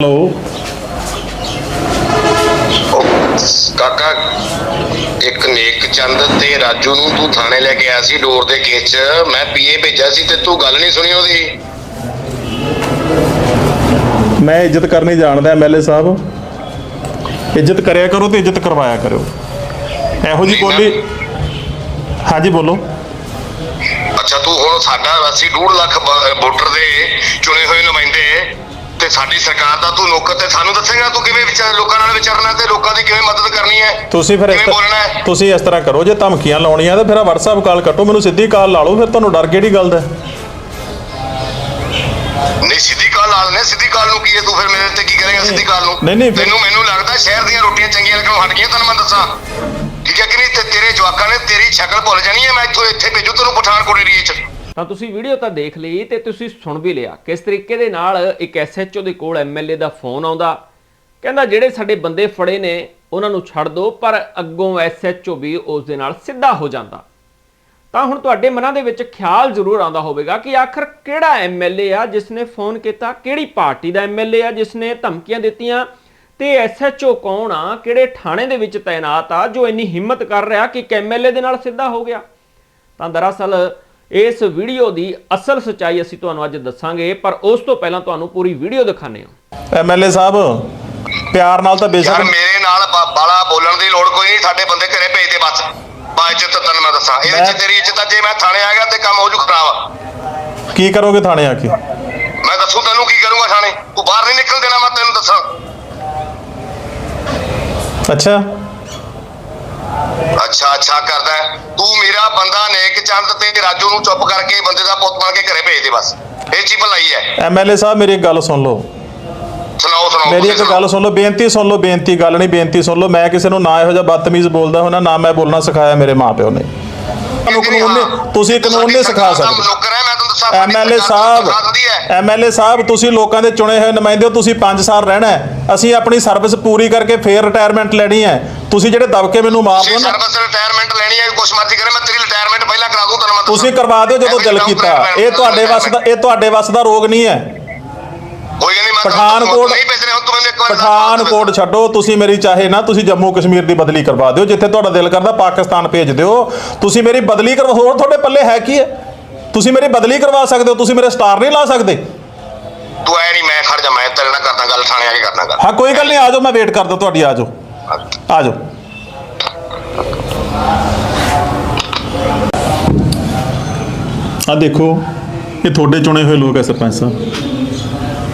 Hello ਕਾਕਾ ਇੱਕ ਨੇਕ ਚੰਦ ਤੇ ਰਾਜੂ ਨੂੰ ਤੂੰ ਥਾਣੇ ਲੈ ਕੇ ਆਇਆ ਸੀ ਡੋਰ ਦੇ ਕੇਸ 'ਚ। ਮੈਂ ਪੀਏ ਭੇਜਿਆ ਸੀ ਤੇ ਤੂੰ ਗੱਲ ਨਹੀਂ ਸੁਣੀ ਉਹਦੀ। ਮੈਂ ਇੱਜ਼ਤ ਕਰਨੀ ਜਾਣਦਾ ਐਮਐਲਏ ਸਾਹਿਬ। ਇੱਜ਼ਤ ਕਰਿਆ ਕਰੋ ਤੇ ਇੱਜ਼ਤ ਕਰਵਾਇਆ ਕਰੋ ਇਹੋ ਜੀ ਬੋਲੀ ਹਾਂਜੀ ਬੋਲੋ। ਅੱਛਾ ਤੂੰ ਹੁਣ ਸਾਡਾ ਅਸੀਂ 2 ਲੱਖ ਬ- ਵੋਟਰ ਦੇ ਚੁਣੇ ਹੋਏ ਨੁਮਾਇੰਦੇ ਤੇ ਸਾਡੀ ਸਰਕਾਰ ਦਾ ਤੂੰ ਨੌਕਰ ਤੇ ਸਾਨੂੰ ਦੱਸੇਗਾ ਤੂੰ ਕਿਵੇਂ ਵਿਚਾਰ ਲੋਕਾਂ ਨਾਲ ਵਿਚਰਨਾ ਤੇ ਲੋਕਾਂ ਦੀ ਕਿਵੇਂ ਮਦਦ ਕਰਨੀ ਹੈ? ਤੁਸੀਂ ਫਿਰ ਇਸ ਕਿਵੇਂ ਬੋਲਣਾ ਹੈ? ਤੁਸੀਂ ਇਸ ਤਰ੍ਹਾਂ ਕਰੋ ਜੇ ਧਮਕੀਆਂ ਲਾਉਣੀਆਂ ਤਾਂ ਫਿਰ WhatsApp ਕਾਲ ਕੱਟੋ ਮੈਨੂੰ ਸਿੱਧੀ ਕਾਲ ਲਾ ਲਓ ਫਿਰ ਤੁਹਾਨੂੰ ਡਰ ਕਿਹੜੀ ਗੱਲ ਦਾ? ਹੈ? ਨਹੀਂ ਸਿੱਧੀ ਕਾਲ ਲਾ ਲੈਣੇ ਸਿੱਧੀ ਕਾਲ ਨੂੰ ਕੀ ਹੈ ਤੂੰ ਫਿਰ ਮੇਰੇ ਤੇ ਕੀ ਕਰੇਗਾ ਸਿੱਧੀ ਕਾਲ ਨੂੰ? ਨਹੀਂ, ਨਹੀਂ, ਫਿਰ- ਤੈਨੂੰ ਮੈਨੂੰ ਲੱਗਦਾ ਸ਼ਹਿਰ ਦੀਆਂ ਰੋਟੀਆਂ ਚੰਗੀਆਂ ਲੱਗਣੋਂ ਹਟ ਗਈਆਂ ਤੈਨੂੰ ਮੈਂ ਦੱਸਾਂ। ਠੀਕ ਹੈ ਕਿ ਨਹੀਂ? ਤੇ ਤੇਰੇ ਜਵਾਕਾਂ ਨੇ ਤੇਰੀ ਸ਼ਕਲ ਭੁੱਲ ਜਾਣੀ ਹੈ ਮੈਂ ਇੱਥੋਂ ਇੱਥੇ ਭੇਜੂ ਤੈਨੂੰ ਪਠਾਨਕੋਟ ਏਰੀਏ 'ਚ। ਤਾਂ ਤੁਸੀਂ ਵੀਡੀਓ ਤਾਂ ਦੇਖ ਲਈ ਤੇ ਤੁਸੀਂ ਸੁਣ ਵੀ ਲਿਆ। ਕਿਸ ਤਰੀਕੇ ਦੇ ਨਾਲ ਇੱਕ ਐਸਐਚਓ ਦੇ ਕੋਲ ਐਮਐਲਏ ਦਾ ਫੋਨ ਆਉਂਦਾ? ਕਹਿੰਦਾ, ਜਿਹੜੇ ਸਾਡੇ ਬੰਦੇ ਫੜੇ ਨੇ, ਉਹਨਾਂ ਨੂੰ ਛੱਡ ਦਿਓ ਪਰ ਅੱਗੋਂ ਐਸਐਚਓ ਵੀ ਉਸ ਦੇ ਨਾਲ ਸਿੱਧਾ ਹੋ ਜਾਂਦਾ। ਤਾਂ ਹੁਣ ਤੁਹਾਡੇ ਮਨਾਂ ਦੇ ਵਿੱਚ ਖਿਆਲ ਜ਼ਰੂਰ ਆਉਂਦਾ ਹੋਵੇਗਾ ਕਿ ਆਖਰ ਕਿਹੜਾ ਐਮਐਲਏ ਆ ਜਿਸ ਨੇ ਫੋਨ ਕੀਤਾ, ਕਿਹੜੀ ਪਾਰਟੀ ਦਾ ਐਮਐਲਏ ਆ ਜਿਸ ਨੇ ਧਮਕੀਆਂ ਦਿੱਤੀਆਂ, ਤੇ ਐਸਐਚਓ ਕੌਣ ਆ, ਕਿਹੜੇ ਥਾਣੇ ਦੇ ਵਿੱਚ ਤਾਇਨਾਤ ਆ, ਜੋ ਇੰਨੀ ਹਿੰਮਤ ਕਰ ਰਿਹਾ ਕਿ ਇੱਕ ਐਮਐਲਏ ਦੇ ਨਾਲ ਸਿੱਧਾ ਹੋ ਗਿਆ। ਤਾਂ ਦਰਅਸਲ ਇਸ ਵੀਡੀਓ ਦੀ ਅਸਲ ਸਚਾਈ ਅਸੀਂ ਤੁਹਾਨੂੰ ਅੱਜ ਦੱਸਾਂਗੇ ਪਰ ਉਸ ਤੋਂ ਪਹਿਲਾਂ ਤੁਹਾਨੂੰ ਪੂਰੀ ਵੀਡੀਓ ਦਿਖਾਣੇ ਹਾਂ। ਐਮਐਲਏ ਸਾਹਿਬ ਪਿਆਰ ਨਾਲ ਤਾਂ ਯਾਰ ਬੇਸ਼ੱਕ ਮੇਰੇ ਨਾਲ ਬਾਲਾ ਬੋਲਣ ਦੀ ਲੋੜ ਕੋਈ ਨਹੀਂ ਸਾਡੇ ਬੰਦੇ ਘਰੇ ਭੇਜ ਦੇ ਬਸ। ਬਾ ਇੱਜ਼ਤ ਤੈਨੂੰ ਮੈਂ ਦੱਸਾਂ। ਇਹਦੇ ਚ ਤੇਰੀ ਇੱਜ਼ਤ ਜੇ ਮੈਂ ਥਾਣੇ ਆ ਗਿਆ ਤੇ ਕੰਮ ਹੋ ਜੂ ਖਰਾਬ। ਕੀ ਕਰੋਗੇ ਥਾਣੇ ਆ ਕੇ? ਮੈਂ ਦੱਸੂ ਤੈਨੂੰ ਕੀ ਕਰੂੰਗਾ ਥਾਣੇ। ਤੂੰ ਬਾਹਰ ਨਹੀਂ ਨਿਕਲ ਦੇਣਾ ਮੈਂ ਤੈਨੂੰ ਦੱਸਾਂ। ਅੱਛਾ। ਅੱਛਾ ਅੱਛਾ ਕਰਦਾ। ਤੂੰ ਮੇਰਾ ਬੰਦਾ ਨੇਕ ਚੰਦ ਤੇ ਰਾਜੂ ਨੂੰ ਚੁੱਪ ਕਰਕੇ ਬੰਦੇ ਦਾ ਪੁੱਤ ਬਣ ਕੇ ਘਰੇ ਭੇਜ ਦੇ ਬਸ। ਇਹ ਚੀ ਭਲਾਈ ਹੈ। ਐਮਐਲਏ ਸਾਹਿਬ ਮੇਰੀ ਇੱਕ ਗੱਲ ਸੁਣ ਲਓ। ਸੁਣਾਓ ਸੁਣਾਓ ਮੇਰੀ ਇੱਕ। ਗੱਲ ਸੁਣ ਲਓ ਬੇਨਤੀ ਸੁਣ ਲਓ ਬੇਨਤੀ ਗੱਲ ਨਹੀਂ ਬੇਨਤੀ ਸੁਣ ਲਓ। ਮੈਂ ਕਿਸੇ ਨੂੰ ਨਾ ਇਹੋ ਜਿਹਾ ਬਦਤਮੀਜ਼ ਬੋਲਦਾ ਹੁੰਦਾ ਨਾ ਮੈਂ ਬੋਲਣਾ ਸਿਖਾਇਆ ਮੇਰੇ ਮਾਪਿਓ ਨੇ। ਤੁਹਾਨੂੰ ਕਾਨੂੰਨ ਨੇ ਤੁਸੀਂ ਕਾਨੂੰਨ ਨਹੀਂ ਸਿਖਾ ਸਕਦੇ। ਮੈਂ ਐਮਐਲਏ ਸਾਹਿਬ ਐਮਐਲਏ ਸਾਹਿਬ ਤੁਸੀਂ ਲੋਕਾਂ ਦੇ ਚੁਣੇ ਹੋਏ ਨੁਮਾਇੰਦੇ ਹੋ ਤੁਸੀਂ 5 ਸਾਲ ਰਹਿਣਾ ਹੈ। ਅਸੀਂ ਆਪਣੀ ਸਰਵਿਸ ਪੂਰੀ ਕਰਕੇ ਫੇਰ ਰਿਟਾਇਰਮੈਂਟ ਲੈਣੀ ਹੈ। ਤੁਸੀਂ ਜਿਹੜੇ ਦਬਕੇ ਮੈਨੂੰ ਦਿਓ ਨਾ ਸਰਵਿਸ ਰਿਟਾਇਰਮੈਂਟ ਲੈਣੀ ਹੈ ਕੁਛ ਮਰਜ਼ੀ ਕਰੇ ਮੈਂ ਤੇਰੀ ਰਿਟਾਇਰਮੈਂਟ ਪਹਿਲਾਂ ਕਰਾ ਦੂੰ ਤੈਨੂੰ ਮੈਂ। ਤੁਸੀਂ ਕਰਵਾ ਦਿਓ ਜਦੋਂ ਦਿਲ ਕੀਤਾ। ਇਹ ਤੁਹਾਡੇ ਵੱਸ ਦਾ ਇਹ ਤੁਹਾਡੇ ਵੱਸ ਦਾ ਰੋਗ ਨਹੀਂ ਹੈ। ਪਠਾਨਕੋਟ ਪਠਾਨਕੋਟ ਛੱਡੋ ਤੁਸੀਂ ਮੇਰੀ ਚਾਹੇ ਨਾ ਤੁਸੀਂ ਜੰਮੂ ਕਸ਼ਮੀਰ ਦੀ ਬਦਲੀ ਕਰਵਾ ਦਿਓ ਜਿੱਥੇ ਤੁਹਾਡਾ ਦਿਲ ਕਰਦਾ ਪਾਕਿਸਤਾਨ ਭੇਜ ਦਿਓ। ਤੁਸੀਂ ਮੇਰੀ ਬਦਲੀ ਕਰਵਾ ਹੋਰ ਤੁਹਾਡੇ ਪੱਲੇ ਹੈ ਕੀ ਹੈ? ਤੁਸੀਂ ਮੇਰੀ ਬਦਲੀ ਕਰਵਾ ਸਕਦੇ ਹੋ ਤੁਸੀਂ ਮੇਰੇ ਸਟਾਰ ਨਹੀਂ ਲਾ ਸਕਦੇ। ਤੂੰ ਐ ਨਹੀਂ ਮੈਂ ਖੜ ਜਾ ਮੈਂ ਤੇਰੇ ਨਾਲ ਕਰਦਾ ਗੱਲ ਥਾਣੇ ਆ ਕੇ ਕਰਦਾ ਗੱਲ। ਹਾਂ ਕੋਈ ਗੱਲ ਨਹੀਂ ਆ ਜਾਓ ਮੈਂ ਵੇਟ ਕਰਦਾ ਤੁਹਾਡੀ ਆ ਜਾਓ। ਆ ਜਾਓ। ਆ ਦੇਖੋ ਇਹ ਤੁਹਾਡੇ ਚੁਣੇ ਹੋਏ ਲੋਕ ਐ ਸਰਪੰਚ ਸਾਹਿਬ।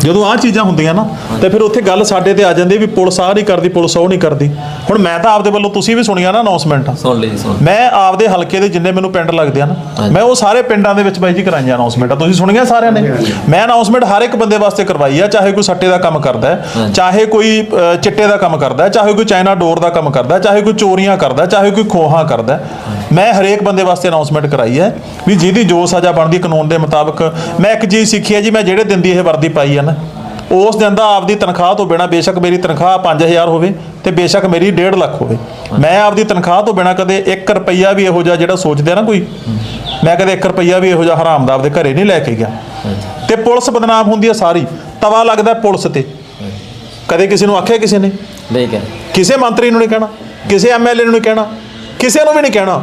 ਜਦੋਂ ਆਹ ਚੀਜ਼ਾਂ ਹੁੰਦੀਆਂ ਨਾ ਤੇ ਫਿਰ ਉੱਥੇ ਗੱਲ ਸਾਡੇ ਤੇ ਆ ਜਾਂਦੀ ਵੀ ਪੁਲਿਸ ਆਹ ਨਹੀਂ ਕਰਦੀ ਪੁਲਿਸ ਉਹ ਨਹੀਂ ਕਰਦੀ। ਹੁਣ ਮੈਂ ਤਾਂ ਆਪਦੇ ਵੱਲੋਂ ਤੁਸੀਂ ਵੀ ਸੁਣੀਆਂ ਨਾ ਅਨਾਉਂਸਮੈਂਟ ਸੁਣ ਲਈ ਸੁਣ ਮੈਂ ਆਪਦੇ ਹਲਕੇ ਦੇ ਜਿੰਨੇ ਮੈਨੂੰ ਪਿੰਡ ਲੱਗਦੇ ਆ ਨਾ। ਮੈਂ ਉਹ ਸਾਰੇ ਪਿੰਡਾਂ ਦੇ ਵਿੱਚ ਬਾਈ ਜੀ ਕਰਾਈਆਂ ਅਨਾਉਂਸਮੈਂਟਾਂ ਤੁਸੀਂ ਸੁਣੀਆਂ ਸਾਰਿਆਂ ਨੇ? ਮੈਂ ਅਨਾਉਂਸਮੈਂਟ ਹਰ ਇੱਕ ਬੰਦੇ ਵਾਸਤੇ ਕਰਵਾਈ ਆ ਚਾਹੇ ਕੋਈ ਸੱਟੇ ਦਾ ਕੰਮ ਕਰਦਾ ਹੈ। ਚਾਹੇ ਕੋਈ ਚਿੱਟੇ ਦਾ ਕੰਮ ਕਰਦਾ ਹੈ ਚਾਹੇ ਕੋਈ ਚਾਈਨਾ ਡੋਰ ਦਾ ਕੰਮ ਕਰਦਾ ਹੈ ਚਾਹੇ ਕੋਈ ਚੋਰੀਆਂ ਕਰਦਾ ਚਾਹੇ ਕੋਈ ਖੋਹਾਂ ਕਰਦਾ ਮੈਂ ਹਰੇਕ ਬੰਦੇ ਵਾਸਤੇ ਅਨਾਉਂਸਮੈਂਟ ਕਰਾਈ ਹੈ ਵੀ ਜਿਹਦੀ ਜੋ ਸਜ਼ਾ ਬਣਦੀ ਕਾਨੂੰਨ ਦੇ ਮੁਤਾਬਕ ਮੈਂ ਇੱਕ ਚੀਜ਼ ਸਿੱਖੀ ਹੈ ਜੀ ਮੈਂ ਜਿਹੜੇ ਦਿਨ ਦੀ ਇਹ ਵਰਦੀ ਪਾਈ ਹੈ ਨਾ ਉਸ ਦਿਨ ਦਾ ਆਪਦੀ ਤਨਖਾਹ ਤੋਂ ਬਿਨਾ ਬੇਸ਼ੱਕ ਮੇਰੀ ਤਨਖਾਹ 5000 ਹੋਵੇ ਤੇ ਬੇਸ਼ੱਕ ਮੇਰੀ 1.5 ਲੱਖ ਹੋਵੇ। ਮੈਂ ਆਪਦੀ ਤਨਖਾਹ ਤੋਂ ਬਿਨਾ ਕਦੇ 1 ਰੁਪਈਆ ਵੀ ਇਹੋ ਜਿਹਾ ਜਿਹੜਾ ਸੋਚਦੇ ਆ ਨਾ ਕੋਈ ਮੈਂ ਕਦੇ 1 ਰੁਪਈਆ ਵੀ ਇਹੋ ਜਿਹਾ ਹਰਾਮ ਦਾ ਆਪਦੇ ਘਰੇ ਨਹੀਂ ਲੈ ਕੇ ਗਿਆ। ਤੇ ਪੁਲਿਸ ਬਦਨਾਮ ਹੁੰਦੀ ਹੈ ਸਾਰੀ ਤਵਾ ਲੱਗਦਾ ਪੁਲਿਸ ਤੇ। ਕਦੇ ਕਿਸੇ ਨੂੰ ਆਖਿਆ ਕਿਸੇ ਨੇ? ਨਹੀਂ ਕਿਸੇ ਮੰਤਰੀ ਨੂੰ ਨਹੀਂ ਕਹਿਣਾ ਕਿਸੇ ਐਮਐਲਏ ਨੂੰ ਨਹੀਂ ਕਹਿਣਾ ਕਿਸੇ ਨੂੰ ਵੀ ਨਹੀਂ ਕਹਿਣਾ।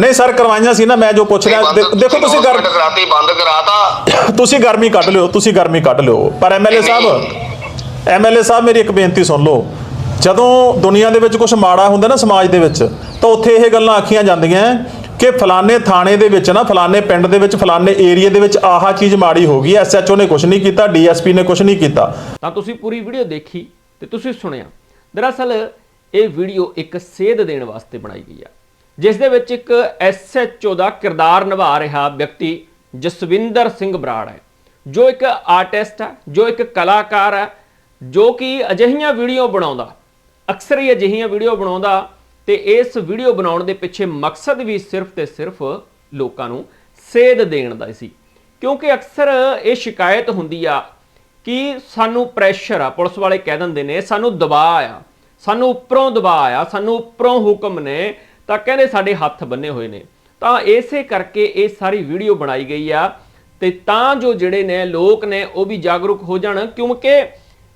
ਨਹੀਂ ਸਰ ਕਰਵਾਈਆਂ ਸੀ ਨਾ ਮੈਂ ਜੋ ਪੁੱਛ ਰਿਹਾ ਦੇਖੋ ਤੁਸੀਂ ਗਰ ਕਰਾਤੀ ਬੰਦ ਕਰਾਤਾ। ਤੁਸੀਂ ਗਰਮੀ ਕੱਢ ਲਿਓ ਤੁਸੀਂ ਗਰਮੀ ਕੱਢ ਲਿਓ। ਪਰ ਐਮਐਲਏ ਸਾਹਿਬ ਐਮਐਲਏ ਸਾਹਿਬ ਮੇਰੀ ਇੱਕ ਬੇਨਤੀ ਸੁਣ ਲਓ। ਜਦੋਂ ਦੁਨੀਆ ਦੇ ਵਿੱਚ ਕੁਝ ਮਾੜਾ ਹੁੰਦਾ ਨਾ ਸਮਾਜ ਦੇ ਵਿੱਚ ਤਾਂ ਉੱਥੇ ਇਹ ਗੱਲਾਂ ਆਖੀਆਂ ਜਾਂਦੀਆਂ ਕਿ ਫਲਾਣੇ ਥਾਣੇ ਦੇ ਵਿੱਚ ਨਾ ਫਲਾਣੇ ਪਿੰਡ ਦੇ ਵਿੱਚ ਫਲਾਣੇ ਏਰੀਆ ਦੇ ਵਿੱਚ ਆਹਾ ਚੀਜ਼ ਮਾੜੀ ਹੋ ਗਈ ਐਸਐਚਓ ਨੇ ਕੁਝ ਨਹੀਂ ਕੀਤਾ ਡੀਐਸਪੀ ਨੇ ਕੁਝ ਨਹੀਂ ਕੀਤਾ। ਤਾਂ ਤੁਸੀਂ ਪੂਰੀ ਵੀਡੀਓ ਦੇਖੀ ਤੇ ਤੁਸੀਂ ਸੁਣਿਆ। ਦਰਅਸਲ ਇਹ ਵੀਡੀਓ ਇੱਕ ਸੇਧ ਦੇਣ ਵਾਸਤੇ ਬਣਾਈ ਗਈ ਆ। ਜਿਸ ਦੇ ਵਿੱਚ ਇੱਕ ਐਸਐਚਓ ਦਾ ਕਿਰਦਾਰ ਨਿਭਾ ਰਿਹਾ ਵਿਅਕਤੀ ਜਸਵਿੰਦਰ ਸਿੰਘ ਬਰਾੜ ਹੈ। ਜੋ ਇੱਕ ਆਰਟਿਸਟ ਹੈ, ਜੋ ਇੱਕ ਕਲਾਕਾਰ ਹੈ, ਜੋ ਕਿ ਅਜਿਹੀਆਂ ਵੀਡੀਓ ਬਣਾਉਂਦਾ, ਅਕਸਰ ਹੀ ਅਜਿਹੀਆਂ ਵੀਡੀਓ ਬਣਾਉਂਦਾ ਤੇ ਇਸ ਵੀਡੀਓ ਬਣਾਉਣ ਦੇ ਪਿੱਛੇ ਮਕਸਦ ਵੀ ਸਿਰਫ ਤੇ ਸਿਰਫ ਲੋਕਾਂ ਨੂੰ ਸੇਧ ਦੇਣ ਦਾ ਸੀ। ਕਿਉਂਕਿ ਅਕਸਰ ਇਹ ਸ਼ਿਕਾਇਤ ਹੁੰਦੀ ਆ ਕਿ ਸਾਨੂੰ ਪ੍ਰੈਸ਼ਰ ਆ, ਪੁਲਿਸ ਵਾਲੇ ਕਹਿ ਦਿੰਦੇ ਨੇ, ਸਾਨੂੰ ਦਬਾਅ ਆ, ਸਾਨੂੰ ਉੱਪਰੋਂ ਦਬਾਅ ਆ, ਸਾਨੂੰ ਉੱਪਰੋਂ ਹੁਕਮ ਨੇ ਤਾਂ ਕਹਿੰਦੇ ਸਾਡੇ ਹੱਥ ਬੰਨੇ ਹੋਏ ਨੇ। ਤਾਂ ਇਸੇ ਕਰਕੇ ਇਹ ਸਾਰੀ ਵੀਡੀਓ ਬਣਾਈ ਗਈ ਆ ਤੇ ਤਾਂ ਜੋ ਜਿਹੜੇ ਨੇ ਲੋਕ ਨੇ ਉਹ ਵੀ ਜਾਗਰੂਕ ਹੋ ਜਾਣ, ਕਿਉਂਕਿ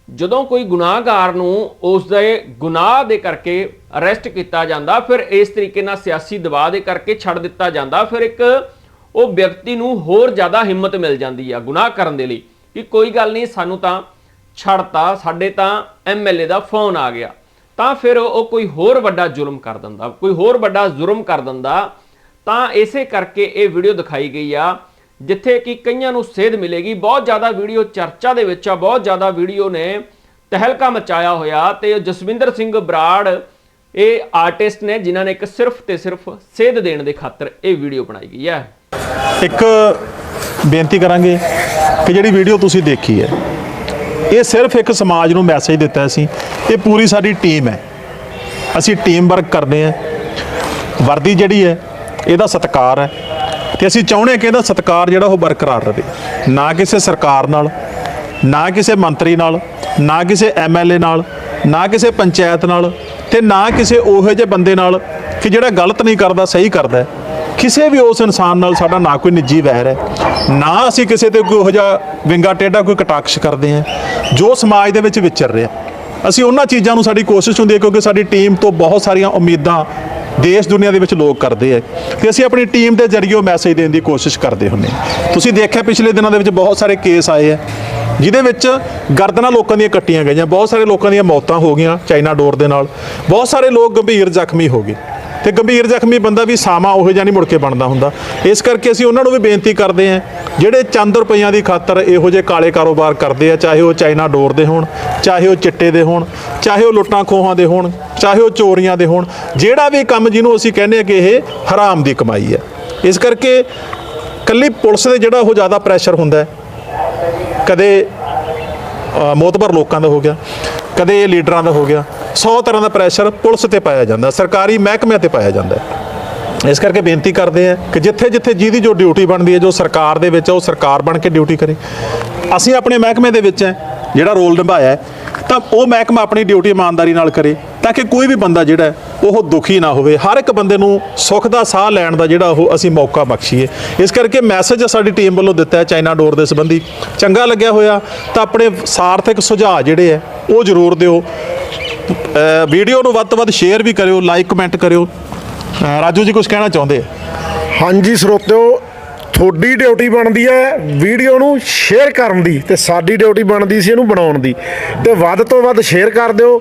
ਜਦੋਂ ਕੋਈ ਗੁਨਾਹਗਾਰ ਨੂੰ ਉਸ ਦੇ ਗੁਨਾਹ ਦੇ ਕਰਕੇ ਅਰੈਸਟ ਕੀਤਾ ਜਾਂਦਾ, ਫਿਰ ਇਸ ਤਰੀਕੇ ਨਾਲ ਸਿਆਸੀ ਦਬਾਅ ਦੇ ਕਰਕੇ ਛੱਡ ਦਿੱਤਾ ਜਾਂਦਾ, ਫਿਰ ਇੱਕ ਉਹ ਵਿਅਕਤੀ ਨੂੰ ਹੋਰ ਜ਼ਿਆਦਾ ਹਿੰਮਤ ਮਿਲ ਜਾਂਦੀ ਆ ਗੁਨਾਹ ਕਰਨ ਦੇ ਲਈ ਕਿ ਕੋਈ ਗੱਲ ਨਹੀਂ, ਸਾਨੂੰ ਤਾਂ ਛੱਡਤਾ, ਸਾਡੇ ਤਾਂ ਐਮਐਲਏ ਦਾ ਫੋਨ ਆ ਗਿਆ। ਤਾਂ ਫਿਰ ਉਹ ਕੋਈ ਹੋਰ ਵੱਡਾ ਜ਼ੁਲਮ ਕਰ ਦਿੰਦਾ, ਕੋਈ ਹੋਰ ਵੱਡਾ ਜ਼ੁਲਮ ਕਰ ਦਿੰਦਾ, ਤਾਂ ਇਸੇ ਕਰਕੇ ਇਹ ਵੀਡੀਓ ਦਿਖਾਈ ਗਈ ਆ, ਜਿੱਥੇ ਕਿ ਕਈਆਂ ਨੂੰ ਸੇਧ ਮਿਲੇਗੀ। ਬਹੁਤ ਜ਼ਿਆਦਾ ਵੀਡੀਓ ਚਰਚਾ ਦੇ ਵਿੱਚ ਆ, ਬਹੁਤ ਜ਼ਿਆਦਾ ਵੀਡੀਓ ਨੇ ਤਹਿਲਕਾ ਮਚਾਇਆ ਹੋਇਆ ਤੇ ਜਸਵਿੰਦਰ ਸਿੰਘ ਬਰਾੜ, ਇਹ ਆਰਟਿਸਟ ਨੇ ਜਿਨ੍ਹਾਂ ਨੇ ਇੱਕ ਸਿਰਫ ਤੇ ਸਿਰਫ ਸੇਧ ਦੇਣ ਦੇ ਖਾਤਰ ਇਹ ਵੀਡੀਓ ਬਣਾਈ ਗਈ ਹੈ। ਇੱਕ ਬੇਨਤੀ ਕਰਾਂਗੇ ਕਿ ਜਿਹੜੀ ਵੀਡੀਓ ਤੁਸੀਂ ਦੇਖੀ ਹੈ ਇਹ ਸਿਰਫ ਇੱਕ ਸਮਾਜ ਨੂੰ ਮੈਸੇਜ ਦਿੱਤਾ ਸੀ। ਇਹ ਪੂਰੀ ਸਾਡੀ ਟੀਮ ਹੈ। ਅਸੀਂ ਟੀਮ ਵਰਕ ਕਰਦੇ ਹਾਂ। ਵਰਦੀ ਜਿਹੜੀ ਹੈ, ਇਹਦਾ ਸਤਿਕਾਰ ਹੈ। ਤੇ ਅਸੀਂ ਚਾਹੁੰਦੇ ਹਾਂ ਕਿ ਇਹਦਾ ਸਤਿਕਾਰ ਜਿਹੜਾ ਉਹ ਬਰਕਰਾਰ ਰਹੇ। ਨਾ ਕਿਸੇ ਸਰਕਾਰ ਨਾਲ, ਨਾ ਕਿਸੇ ਮੰਤਰੀ ਨਾਲ, ਨਾ ਕਿਸੇ ਐਮਐਲਏ ਨਾਲ, ਨਾ ਕਿਸੇ ਪੰਚਾਇਤ ਨਾਲ ਤੇ ਨਾ ਕਿਸੇ ਉਹੋ ਜਿਹੇ ਬੰਦੇ ਨਾਲ ਕਿ ਜਿਹੜਾ ਗਲਤ ਨਹੀਂ ਕਰਦਾ, ਸਹੀ ਕਰਦਾ। ਕਿਸੇ ਵੀ ਉਸ ਇਨਸਾਨ ਨਾਲ ਸਾਡਾ ਨਾ ਕੋਈ ਨਿੱਜੀ ਵੈਰ ਹੈ। ਨਾ ਅਸੀਂ ਕਿਸੇ ਤੇ ਕੋਈ ਉਹੋ ਜਿਹਾ ਵਿੰਗਾ ਟੇਢਾ ਕੋਈ ਕਟਾਕਸ਼ ਕਰਦੇ ਹਾਂ, ਜੋ ਸਮਾਜ ਦੇ ਵਿੱਚ ਵਿਚਰ ਰਿਹਾ ਅਸੀਂ ਉਹਨਾਂ ਚੀਜ਼ਾਂ ਨੂੰ ਸਾਡੀ ਕੋਸ਼ਿਸ਼ ਹੁੰਦੀ ਹੈ ਕਿਉਂਕਿ ਸਾਡੀ ਟੀਮ ਤੋਂ ਬਹੁਤ ਸਾਰੀਆਂ ਉਮੀਦਾਂ ਦੇਸ਼ ਦੁਨੀਆ ਦੇ ਵਿੱਚ ਲੋਕ ਕਰਦੇ ਆ ਕਿ ਅਸੀਂ ਆਪਣੀ ਟੀਮ ਦੇ ਜ਼ਰੀਏ ਉਹ ਮੈਸੇਜ ਦੇਣ ਦੀ ਕੋਸ਼ਿਸ਼ ਕਰਦੇ ਹੁੰਨੇ ਹਾਂ। ਤੁਸੀਂ ਦੇਖਿਆ ਪਿਛਲੇ ਦਿਨਾਂ ਦੇ ਵਿੱਚ ਬਹੁਤ ਸਾਰੇ ਕੇਸ ਆਏ ਆ ਜਿਹਦੇ ਵਿੱਚ ਗਰਦਨਾਂ ਲੋਕਾਂ ਦੀਆਂ ਕੱਟੀਆਂ ਗਈਆਂ, ਬਹੁਤ ਸਾਰੇ ਲੋਕਾਂ ਦੀਆਂ ਮੌਤਾਂ ਹੋ ਗਈਆਂ ਚਾਈਨਾ ਡੋਰ ਦੇ ਨਾਲ, ਬਹੁਤ ਸਾਰੇ ਲੋਕ ਗੰਭੀਰ ਜ਼ਖਮੀ ਹੋ ਗਏ ਤੇ ਗੰਭੀਰ ਜ਼ਖਮੀ ਬੰਦਾ ਵੀ ਸਾਮਾ ਉਹੋ ਜਿਹਾ ਨਹੀਂ ਮੁੜ ਕੇ ਬਣਦਾ ਹੁੰਦਾ। ਇਸ ਕਰਕੇ ਅਸੀਂ ਉਹਨਾਂ ਨੂੰ ਵੀ ਬੇਨਤੀ ਕਰਦੇ ਹਾਂ ਜਿਹੜੇ ਚੰਦ ਰੁਪਈਆਂ ਦੀ ਖਾਤਰ ਇਹੋ ਜਿਹੇ ਕਾਲੇ ਕਾਰੋਬਾਰ ਕਰਦੇ ਆ ਚਾਹੇ ਉਹ ਚਾਈਨਾ ਡੋਰ ਦੇ ਹੋਣ ਚਾਹੇ ਉਹ ਚਿੱਟੇ ਦੇ ਹੋਣ ਚਾਹੇ ਉਹ ਲੁੱਟਾਂ ਖੋਹਾਂ ਦੇ ਹੋਣ ਚਾਹੇ ਉਹ ਚੋਰੀਆਂ ਦੇ ਹੋਣ ਜਿਹੜਾ ਵੀ ਕੰਮ ਜਿਹਨੂੰ ਅਸੀਂ ਕਹਿੰਦੇ ਆ ਕਿ ਇਹ ਹਰਾਮ ਦੀ ਕਮਾਈ ਹੈ। ਇਸ ਕਰਕੇ ਕੱਲੀ ਪੁਲਿਸ ਦੇ ਜਿਹੜਾ ਉਹ ਜ਼ਿਆਦਾ ਪ੍ਰੈਸ਼ਰ ਹੁੰਦਾ ਕਦੇ ਅ, ਮੋਤਬਰ ਲੋਕਾਂ ਦਾ ਹੋ ਗਿਆ ਕਦੇ ਇਹ ਲੀਡਰਾਂ ਦਾ ਹੋ ਗਿਆ। 100 ਤਰ੍ਹਾਂ ਦਾ ਪ੍ਰੈਸ਼ਰ ਪੁਲਿਸ ਤੇ ਪਾਇਆ ਜਾਂਦਾ, ਸਰਕਾਰੀ ਮਹਿਕਮਿਆਂ ਤੇ ਪਾਇਆ ਜਾਂਦਾ ਇਸ ਕਰਕੇ ਬੇਨਤੀ ਕਰਦੇ ਆ ਕਿ ਜਿੱਥੇ ਜਿੱਥੇ ਜਿਹਦੀ ਜੋ ਡਿਊਟੀ ਬਣਦੀ ਹੈ, ਜੋ ਸਰਕਾਰ ਦੇ ਵਿੱਚ ਉਹ ਸਰਕਾਰ ਬਣ ਕੇ ਡਿਊਟੀ ਕਰੇ। ਅਸੀਂ ਆਪਣੇ ਮਹਿਕਮੇ ਦੇ ਵਿੱਚ ਹੈ, ਜਿਹੜਾ ਰੋਲ ਨਿਭਾਇਆ ਤਾਂ ਉਹ ਮਹਿਕਮਾ ਆਪਣੀ ਡਿਊਟੀ ਇਮਾਨਦਾਰੀ ਨਾਲ ਕਰੇ। ਤਾਂ ਕਿ ਕੋਈ ਵੀ ਬੰਦਾ ਜਿਹੜਾ ਉਹ ਦੁਖੀ ਨਾ ਹੋਵੇ। ਹਰ ਇੱਕ ਬੰਦੇ ਨੂੰ ਸੁੱਖ ਦਾ ਸਾਹ ਲੈਣ ਦਾ ਜਿਹੜਾ ਉਹ ਅਸੀਂ ਮੌਕਾ ਬਖਸ਼ੀਏ। ਇਸ ਕਰਕੇ ਮੈਸੇਜ ਸਾਡੀ ਟੀਮ ਵੱਲੋਂ ਦਿੱਤਾ ਹੈ ਚਾਈਨਾ ਡੋਰ ਦੇ ਸੰਬੰਧੀ। ਚੰਗਾ ਲੱਗਿਆ ਹੋਇਆ, ਤਾਂ ਆਪਣੇ ਸਾਰਥਕ ਸੁਝਾਅ ਜਿਹੜੇ ਹੈ, ਉਹ ਜ਼ਰੂਰ ਦਿਓ। ਵੀਡੀਓ ਨੂੰ ਵੱਧ ਤੋਂ ਵੱਧ ਸ਼ੇਅਰ ਵੀ ਕਰਿਓ ਲਾਈਕ ਕਮੈਂਟ ਕਰਿਓ। ਰਾਜੂ ਜੀ ਕੁਝ ਕਹਿਣਾ ਚਾਹੁੰਦੇ ਆ? ਹਾਂਜੀ, ਸਰੋਤਿਓ, ਤੁਹਾਡੀ ਡਿਊਟੀ ਬਣਦੀ ਹੈ ਵੀਡੀਓ ਨੂੰ ਸ਼ੇਅਰ ਕਰਨ ਦੀ ਤੇ ਸਾਡੀ ਡਿਊਟੀ ਬਣਦੀ ਸੀ ਇਹਨੂੰ ਬਣਾਉਣ ਦੀ। ਤੇ ਵੱਧ ਤੋਂ ਵੱਧ ਸ਼ੇਅਰ ਕਰ ਦਿਓ।